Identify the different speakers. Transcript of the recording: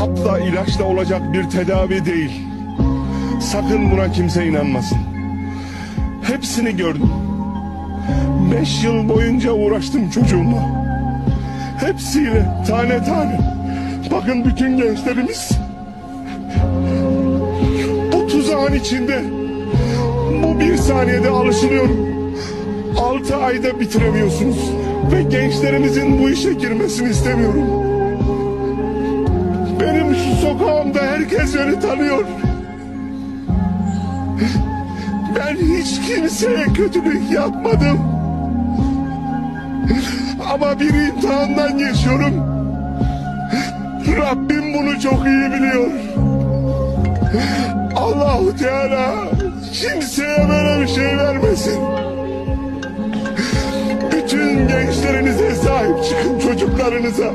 Speaker 1: hapla ilaçla olacak bir tedavi değil. Sakın buna kimse inanmasın. Hepsini gördüm. Beş yıl boyunca uğraştım çocuğumla. Hepsiyle tane tane. Bakın bütün gençlerimiz bu tuzağın içinde. Bu bir saniyede alışılıyor. Altı ayda bitiremiyorsunuz. Ve gençlerimizin bu işe girmesini istemiyorum. Sokağımda herkes beni tanıyor. Ben hiç kimseye kötülük yapmadım. Ama bir imtihandan geçiyorum. Rabbim bunu çok iyi biliyor. Allahu Teala kimseye böyle bir şey vermesin. Bütün gençlerinize sahip çıkın çocuklarınıza.